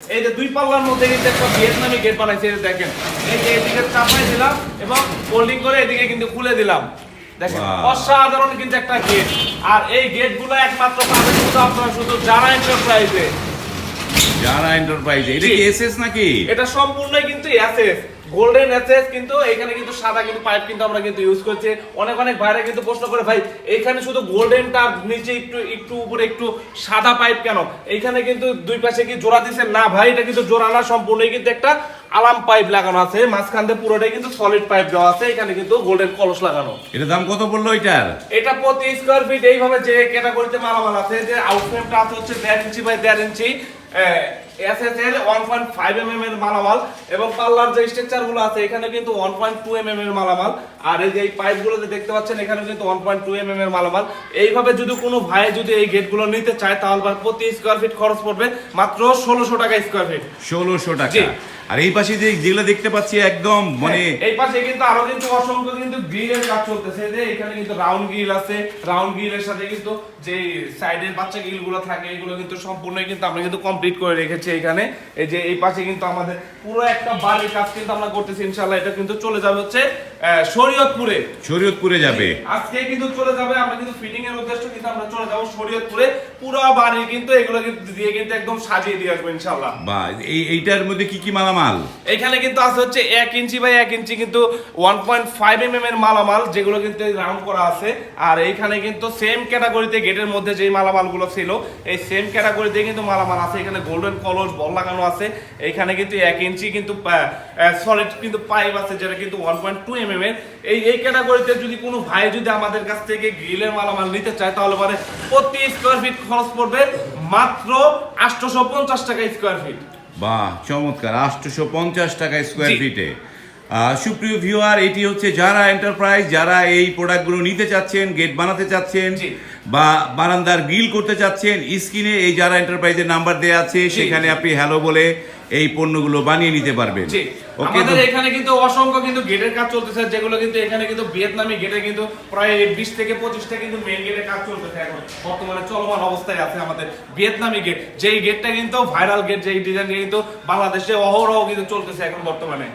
এই যে দুই পাল্লার মধ্যে কিন্তু একটা ভিয়েতনামি গেট বানাইছে দেখেন। এই যে এদিকে চাপাই দিলাম এবং ফোল্ডিং করে এদিকে কিন্তু খুলে দিলাম। দেখেন অসাধারণ কিন্তু একটা গেট। আর এই গেটগুলো একমাত্র পাবেন শুধু আপনারা শুধু যারা এন্টারপ্রাইজে যারা এন্টারপ্রাইজ এটা কি এসএস নাকি? এটা সম্পূর্ণই কিন্তু এসএস গোল্ডেন এসএস কিন্তু এখানে কিন্তু সাদা কিন্তু পাইপ কিন্তু আমরা কিন্তু ইউজ করছি। অনেক অনেক ভাইরা কিন্তু প্রশ্ন করে ভাই এখানে শুধু গোল্ডেনটা নিচে একটু একটু উপরে একটু সাদা পাইপ কেন? এইখানে কিন্তু দুই পাশে কি জোড়া দিছে? না ভাই এটা কিন্তু জোড়া না সম্পূর্ণই কিন্তু একটা আলাম পাইপ লাগানো আছে। মাঝখান দিয়ে পুরোটাই কিন্তু সলিড পাইপ দেওয়া আছে। এখানে কিন্তু গোল্ডেন কলস লাগানো। এটা দাম কত পড়ল এটার এটা প্রতি স্কোয়ার ফিট এইভাবে যে ক্যাটাগরিতে মালামাল আছে যে আউটফ্রেমটা আছে হচ্ছে দেড় ইঞ্চি বাই দেড় inch. 哎。SSL one point five M এর মালামাল এবং পাল্লার যে স্ট্রাকচারগুলো আছে এখানে কিন্তু ওয়ান পয়েন্ট টু এম এর মালামাল। আর এই যে এই পাইপগুলো যে দেখতে পাচ্ছেন এখানে কিন্তু ওয়ান পয়েন্ট টু এম এর মালামাল। এইভাবে যদি কোনো ভাই যদি এই গেটগুলো নিতে চায় তাহলে প্রতি স্কোয়ার ফিট খরচ পড়বে মাত্র ষোলোশো টাকা স্কোয়ার ফিট ষোলোশো জি। টাকা আর এই পাশে যে যেগুলো দেখতে পাচ্ছি একদম মানে এই পাশে কিন্তু আরও কিন্তু অসংখ্য কিন্তু গ্রিলের কাজ চলতেছে। যে এখানে কিন্তু রাউন্ড গ্রিল আছে। রাউন্ড গ্রিলের সাথে কিন্তু যে সাইডের বাচ্চা গ্রিলগুলো থাকে এগুলো কিন্তু সম্পূর্ণই কিন্তু আমরা কিন্তু কমপ্লিট করে রেখেছি। এখানে। এই যে এই পাশে কিন্তু আমাদের পুরো একটা বাড়ির কাজ কিন্তু আমরা করতেছি ইনশাআল্লাহ। এটা কিন্তু চলে যাবে হচ্ছে শরীয়তপুরে। শরীয়তপুরে যাবে। আজকে কিন্তু চলে যাবে আমরা কিন্তু ফিটিং এর উদ্দেশ্য কিন্তু আমরা চলে যাব শরীয়তপুরে। পুরো বাড়ি কিন্তু এগুলো কিন্তু দিয়ে কিন্তু একদম সাজিয়ে দিয়ে আসব ইনশাআল্লাহ। বা এই এইটার মধ্যে কি কি মালামাল? এখানে কিন্তু আছে হচ্ছে এক ইঞ্চি বাই এক ইঞ্চি কিন্তু one point five M M এর মালামাল যেগুলো কিন্তু রাউন্ড করা আছে। আর এইখানে কিন্তু সেম ক্যাটাগরিতে গেটের মধ্যে যেই মালামালগুলো ছিল এই সেম ক্যাটাগরিতে কিন্তু মালামাল আছে। এখানে গোল্ডেন কলস বল লাগানো আছে। এখানে কিন্তু এক ইঞ্চি কিন্তু সলিড কিন্তু পাইপ আছে যেটা কিন্তু ওয়ান পয়েন্ট টু এম এর। এই এই ক্যাটাগরিতে যদি কোনো ভাই যদি আমাদের কাছ থেকে গ্রিলের মালামাল নিতে চায় তাহলে মানে প্রতি স্কোয়ার ফিট খরচ পড়বে মাত্র আটশোশো পঞ্চাশ টাকা স্কোয়ার ফিট বাহ চমৎকার। আটশোশো পঞ্চাশ টাকা স্কোয়ার ফিটে সুপ্রিয় ভিউয়ার এটি হচ্ছে যারা এন্টারপ্রাইজ যারা এই প্রোডাক্টগুলো নিতে চাচ্ছেন গেট বানাতে চাচ্ছেন বা বারান্দার গ্রিল করতে চাচ্ছেন স্ক্রিনে এই যারা এন্টারপ্রাইজের নাম্বার দেওয়া আছে সেখানে আপনি হ্যালো বলে এই পণ্যগুলো বানিয়ে নিতে পারবেন। আমাদের এখানে কিন্তু অসংখ্য কিন্তু গেটের কাজ চলতেছে যেগুলো কিন্তু এখানে কিন্তু ভিয়েতনামি গেটে কিন্তু প্রায় বিশ থেকে পঁচিশটা কিন্তু মেইন গেটের কাজ চলতেছে এখন। বর্তমানে চলমান অবস্থায় আছে আমাদের ভিয়েতনামি গেট যেই গেটটা কিন্তু ভাইরাল গেট যেই ডিজাইন কিন্তু বাংলাদেশে অহরহ কিন্তু চলতেছে এখন বর্তমানে।